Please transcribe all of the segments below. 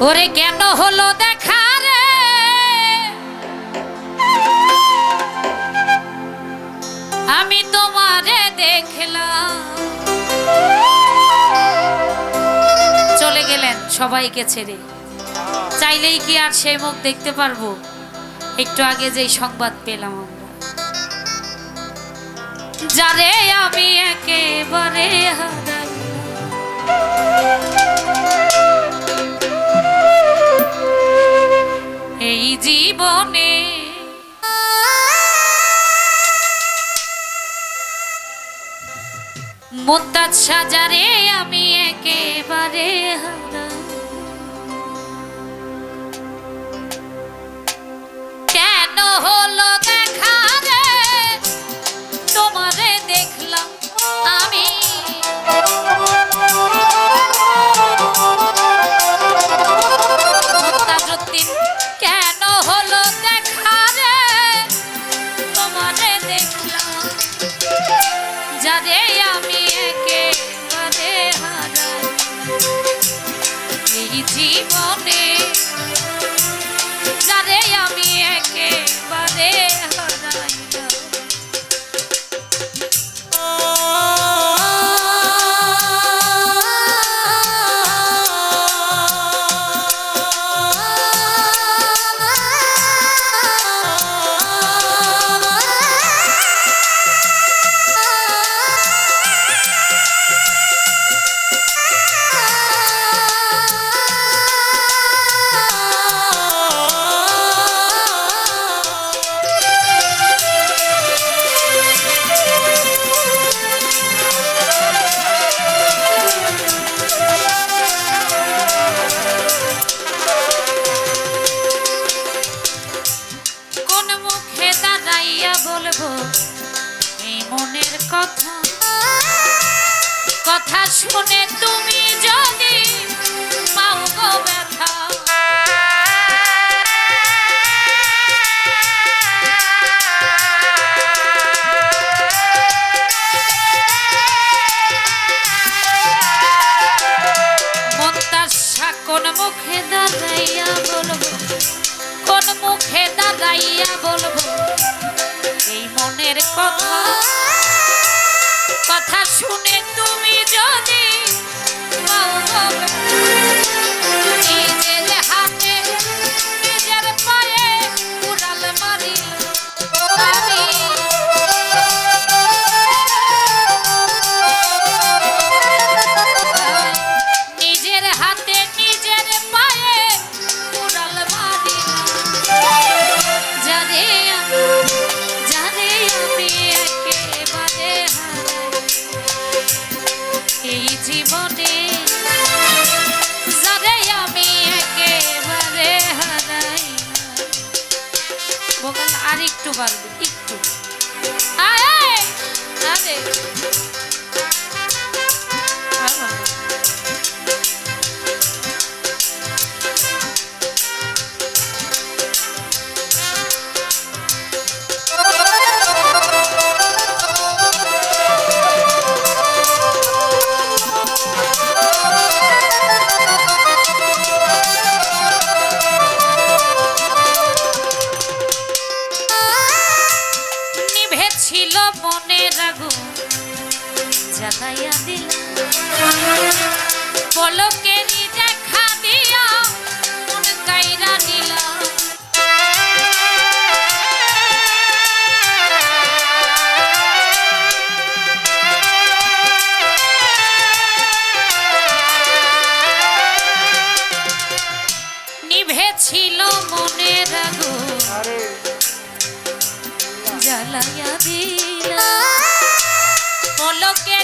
ওরে কেন হলো দেখা রে? আমি তোমারে দেখলাম। চলে গেলেন সবাইকে ছেড়ে। চাইলেই কি আর সেই মুখ দেখতে পারব? একটু আগে যেই সংবাদ পেলাম আমরা। যারে আমি একেবারে হারাই এই জীবনে। মোত্তাজ সাজারে আমি একেবারে হারা কেন হলো জীবনে যারে আমি একেবারে শুনে তুমি যদি পাও গো ব্যথা। কোন মুখে দাঁড়াইয়া বলব, কোন মুখে দাঁড়াইয়া বলব, এই মনের কথা কথা শুনে তুমি যদি একটু বাড়বে একটু। আরে আরে। দিয়া মন আগুন জ্বালাইয়া দিলা। পলকেরই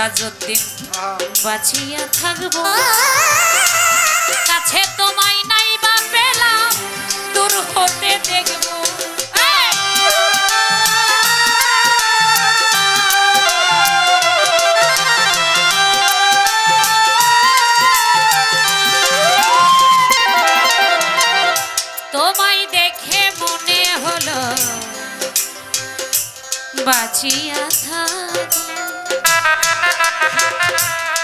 তাজউদ্দিন বাঁচিয়া থাকব। কাছে তোমায় নাই বা পেলাম দূর হতে দেখব। তোমায় দেখে মনে হলো বাঁচিয়া থাকব। Thank you.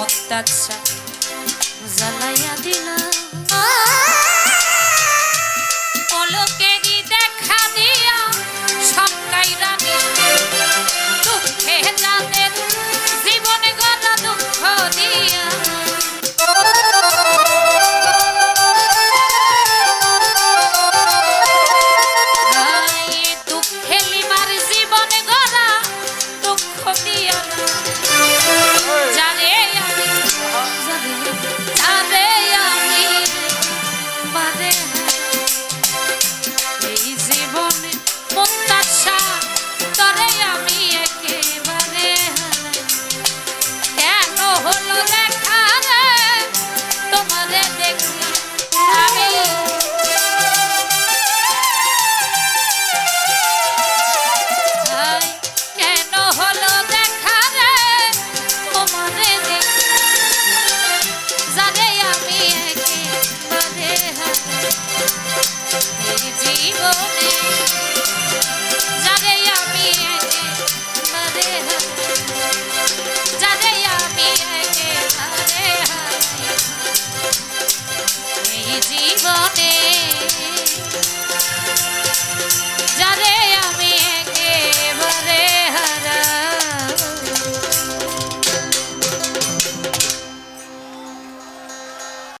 мотаться. за я.